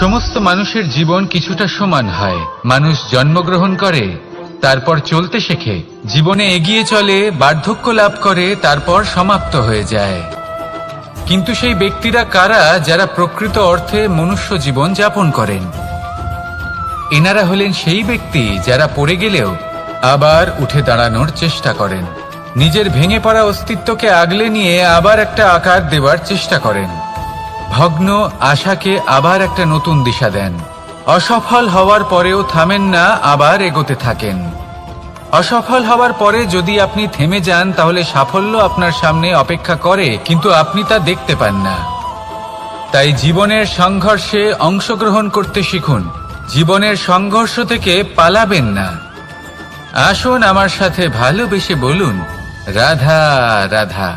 সমস্ত মানুষের জীবন কিছুটা সমান হয়। মানুষ জন্মগ্রহণ করে, তারপর চলতে শেখে। জীবনে এগিয়ে চলে, বার্ধক্য লাভ করে, তারপর সমাপ্ত হয়ে যায়। কিন্তু সেই ব্যক্তিরা কারা যারা প্রকৃত অর্থে মনুষ্য জীবন যাপন করেন? এনারা হলেন সেই ব্যক্তি যারা পড়ে গেলেও আবার উঠে দাঁড়ানোর চেষ্টা করেন। নিজের ভেঙে পড়া অস্তিত্বকে আগলে নিয়ে আবার একটা আকার দেওয়ার চেষ্টা করেন। ভগ্ন আশাকে আবার একটা নতুন দিশা দেন। অসফল হওয়ার পরেও থামেন না, আবার এগোতে থাকেন। অসফল হওয়ার পরে যদি আপনি থেমে যান, তাহলে সাফল্য আপনার সামনে অপেক্ষা করে, কিন্তু আপনি তা দেখতে পান না। তাই জীবনের সংঘর্ষে অংশগ্রহণ করতে শিখুন। জীবনের সংঘর্ষ থেকে পালাবেন না। আসুন আমার সাথে ভালোবেসে বলুন, রাধা রাধা।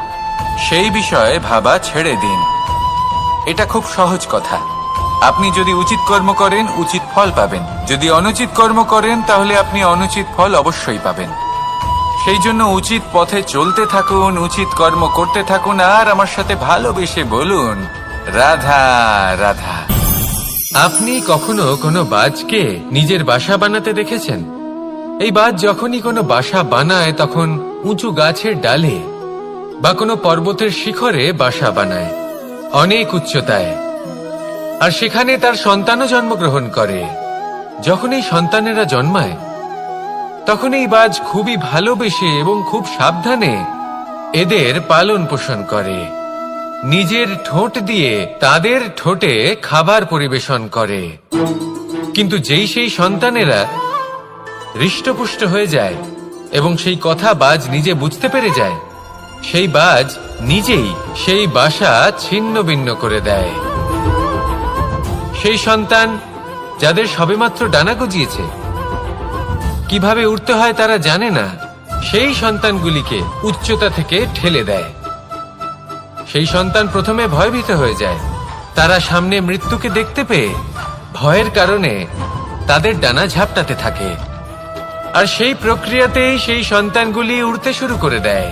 সেই বিষয়ে ভাবা ছেড়ে দিন। এটা খুব সহজ কথা। আপনি যদি উচিত কর্ম করেন, উচিত ফল পাবেন। যদি অনুচিত কর্ম করেন, তাহলে আপনি অনুচিত ফল অবশ্যই পাবেন। সেই জন্য উচিত পথে চলতে থাকুন, উচিত কর্ম করতে থাকুন, আর আমার সাথে ভালোবেসে বলুন, রাধা রাধা। আপনি কখনো কোনো বাজকে নিজের বাসা বানাতে দেখেছেন? এই বাজ যখনই কোনো বাসা বানায়, তখন উঁচু গাছের ডালে বা কোনো পর্বতের শিখরে বাসা বানায়, অনেক উচ্চতায়। আর সেখানে তার সন্তানও জন্মগ্রহণ করে। যখন এই সন্তানেরা জন্মায় তখন এই বাজ খুবই ভালোবেসে এবং খুব সাবধানে এদের পালন পোষণ করে। নিজের ঠোঁট দিয়ে তাদের ঠোঁটে খাবার পরিবেশন করে। কিন্তু যেই সেই সন্তানেরা হৃষ্টপুষ্ট হয়ে যায় এবং সেই কথা বাজ নিজে বুঝতে পেরে যায় সেই বাজ নিজেই সেই বাসা ছিন্ন ভিন্ন করে দেয়। সেই সন্তান যাদের সবেমাত্র ডানা গজিয়েছে, কীভাবে উঠতে হয় তারা জানে না, সেই সন্তানগুলিকে উচ্চতা থেকে ঠেলে দেয়। সেই সন্তান প্রথমে ভয়ভীত হয়ে যায়। তারা সামনে মৃত্যুকে দেখতে পেয়ে ভয়ের কারণে তাদের ডানা ঝাপটাতে থাকে। আর সেই প্রক্রিয়াতেই সেই সন্তানগুলি উড়তে শুরু করে দেয়।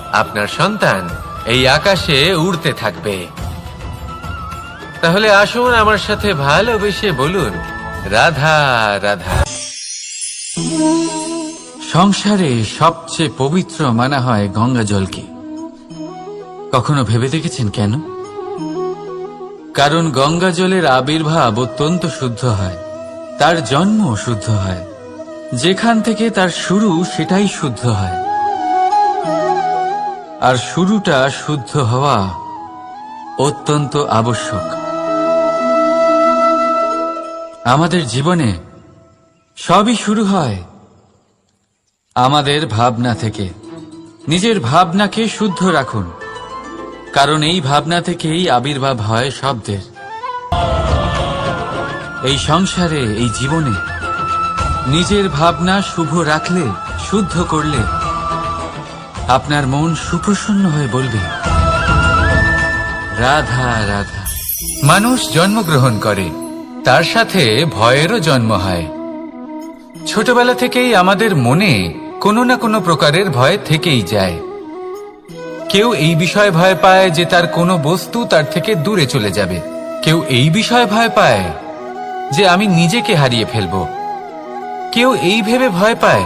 আপনার সন্তান এই আকাশে উড়তে থাকবে। তাহলে আসুন আমার সাথে ভালোবেসে বলুন, রাধা রাধা। সংসারে সবচেয়ে পবিত্র মানা হয় গঙ্গা জলকে। কখনো ভেবে দেখেছেন কেন? কারণ গঙ্গা জলের আবির্ভাব অত্যন্ত শুদ্ধ হয়, তার জন্ম শুদ্ধ হয়। যেখান থেকে তার শুরু সেটাই শুদ্ধ হয়। আর শুরুটা শুদ্ধ হওয়া অত্যন্ত আবশ্যক। আমাদের জীবনে সবই শুরু হয় আমাদের ভাবনা থেকে। নিজের ভাবনাকে শুদ্ধ রাখুন, কারণ এই ভাবনা থেকেই আবির্ভাব হয় শব্দের। এই সংসারে, এই জীবনে নিজের ভাবনা শুভ রাখলে, শুদ্ধ করলে আপনার মন সুপ্রসন্ন হয়ে বলবে, রাধা রাধা। মানুষ জন্মগ্রহণ করে, তার সাথে ভয়েরও জন্ম হয়। ছোটবেলা থেকেই আমাদের মনে কোনো না কোনো প্রকারের ভয় থেকেই যায়। কেউ এই বিষয়ে ভয় পায় যে তার কোনো বস্তু তার থেকে দূরে চলে যাবে। কেউ এই বিষয়ে ভয় পায় যে আমি নিজেকে হারিয়ে ফেলব। কেউ এই ভেবে ভয় পায়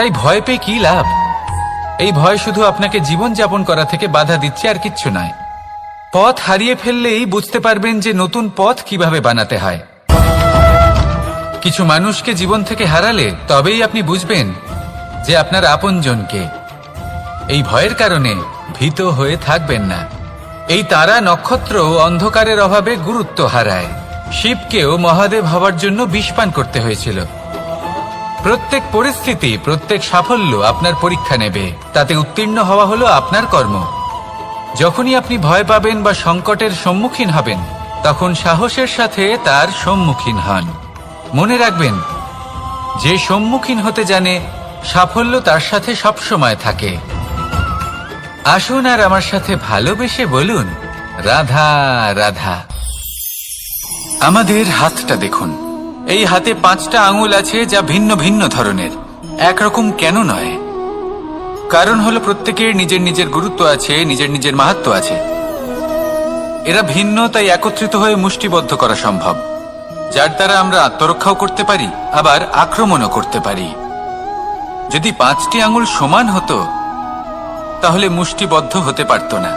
তাই ভয় পেয়ে কি লাভ? এই ভয় শুধু আপনাকে জীবন যাপন করা থেকে বাধা দিচ্ছে আর কিচ্ছু নয়। পথ হারিয়ে ফেললেই বুঝতে পারবেন যে নতুন পথ কীভাবে বানাতে হয়। কিছু মানুষকে জীবন থেকে হারালে তবেই আপনি বুঝবেন যে আপনার আপনজনকে। এই ভয়ের কারণে ভীত হয়ে থাকবেন না। এই তারা নক্ষত্র অন্ধকারের অভাবে গুরুত্ব হারায়। শিবকেও মহাদেব হওয়ার জন্য বিষপান করতে হয়েছিল। প্রত্যেক পরিস্থিতি, প্রত্যেক সাফল্য আপনার পরীক্ষা নেবে। তাতে উত্তীর্ণ হওয়া হলো আপনার কর্ম। যখনই আপনি ভয় পাবেন বা সংকটের সম্মুখীন হবেন, তখন সাহসের সাথে তার সম্মুখীন হন। মনে রাখবেন, যে সম্মুখীন হতে জানে, সাফল্য তার সাথে সবসময় থাকে। আসুন আর আমার সাথে ভালোবেসে বলুন, রাধা রাধা। আমাদের হাতটা দেখুন। এই হাতে পাঁচটা আঙুল আছে যা ভিন্ন ভিন্ন ধরনের। একরকম কেন নয়? কারণ হলো প্রত্যেকের নিজের নিজের গুরুত্ব আছে, নিজের নিজের মাহাত্ম আছে। এরা ভিন্ন, তাই একত্রিত হয়ে মুষ্টিবদ্ধ করা সম্ভব। যার দ্বারা আমরা আত্মরক্ষাও করতে পারি, আবার আক্রমণও করতে পারি। যদি পাঁচটি আঙুল সমান হতো, তাহলে মুষ্টিবদ্ধ হতে পারত না।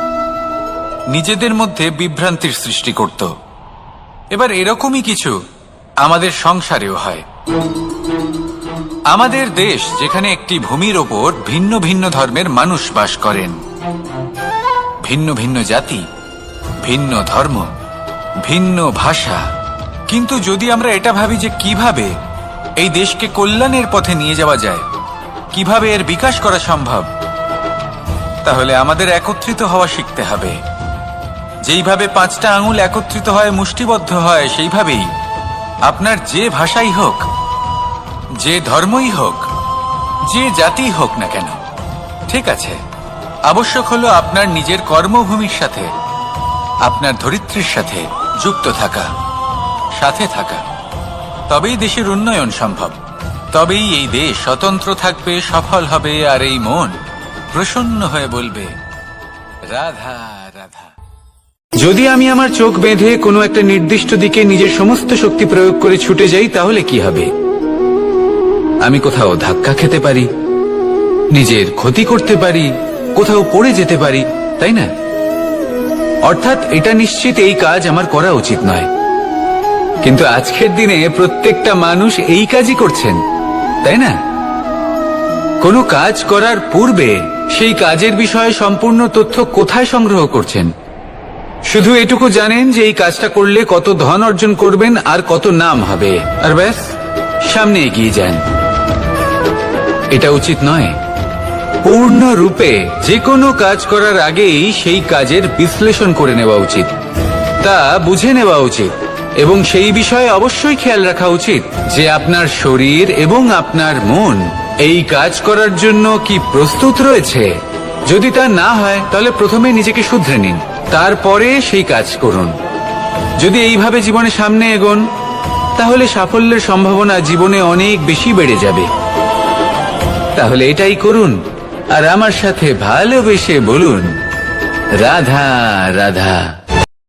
নিজেদের মধ্যে বিভ্রান্তির সৃষ্টি করত। এবার এরকমই কিছু আমাদের সংসারেও হয়। আমাদের দেশ যেখানে একটি ভূমির ওপর ভিন্ন ভিন্ন ধর্মের মানুষ বাস করেন। ভিন্ন ভিন্ন জাতি, ভিন্ন ধর্ম, ভিন্ন ভাষা। কিন্তু যদি আমরা এটা ভাবি যে কীভাবে এই দেশকে কল্যাণের পথে নিয়ে যাওয়া যায়, কীভাবে এর বিকাশ করা সম্ভব, তাহলে আমাদের একত্রিত হওয়া শিখতে হবে। যেইভাবে পাঁচটা আঙুল একত্রিত হয়, মুষ্টিবদ্ধ হয়, সেইভাবেই আপনার যে ভাষাই হোক, যে ধর্মই হোক, যে জাতি হোক না কেন, ঠিক আছে, আবশ্যক হলো আপনার নিজের কর্মভূমির সাথে, আপনার ধরিত্রীর সাথে যুক্ত থাকা, সাথে থাকা। তবেই দেশের উন্নয়ন সম্ভব। তবেই এই দেশ স্বতন্ত্র থাকবে, সফল হবে, আর এই মন প্রসন্ন হয়ে বলবে, রাধা যদি আমি আমার চোখ বেঁধে কোনো একটা নির্দিষ্ট দিকে নিজের সমস্ত শক্তি প্রয়োগ করে ছুটে যাই, তাহলে কি হবে? আমি কোথাও ধাক্কা খেতে পারি, নিজের ক্ষতি করতে পারি, কোথাও পড়ে যেতে পারি, তাই না? অর্থাৎ এটা নিশ্চিত এই কাজ আমার করা উচিত নয়। কিন্তু আজকের দিনে প্রত্যেকটা মানুষ এই কাজই করছেন, তাই না? কোনো কাজ করার পূর্বে সেই কাজের বিষয়ে সম্পূর্ণ তথ্য কোথায় সংগ্রহ করছেন? শুধু এটুকু জানেন যে এই কাজটা করলে কত ধন অর্জন করবেন আর কত নাম হবে। আর ব্যাস, সামনে এগিয়ে যান। এটা উচিত নয়। পূর্ণ রূপে যে কোনো কাজ করার আগেই সেই কাজের বিশ্লেষণ করে নেওয়া উচিত। তা বুঝে নেওয়া উচিত। এবং সেই বিষয়ে অবশ্যই খেয়াল রাখা উচিত যে আপনার শরীর এবং আপনার মন এই কাজ করার জন্য কি প্রস্তুত রয়েছে। যদি তা না হয়, তাহলে প্রথমে নিজেকে শুধরে নিন। তারপরে সেই কাজ করুন। যদি এইভাবে জীবনে সামনে এগোন, তাহলে সাফল্যের সম্ভাবনা জীবনে অনেক বেশি বেড়ে যাবে। তাহলে এটাই করুন, আর আমার সাথে ভালোবেসে বলুন, রাধা রাধা।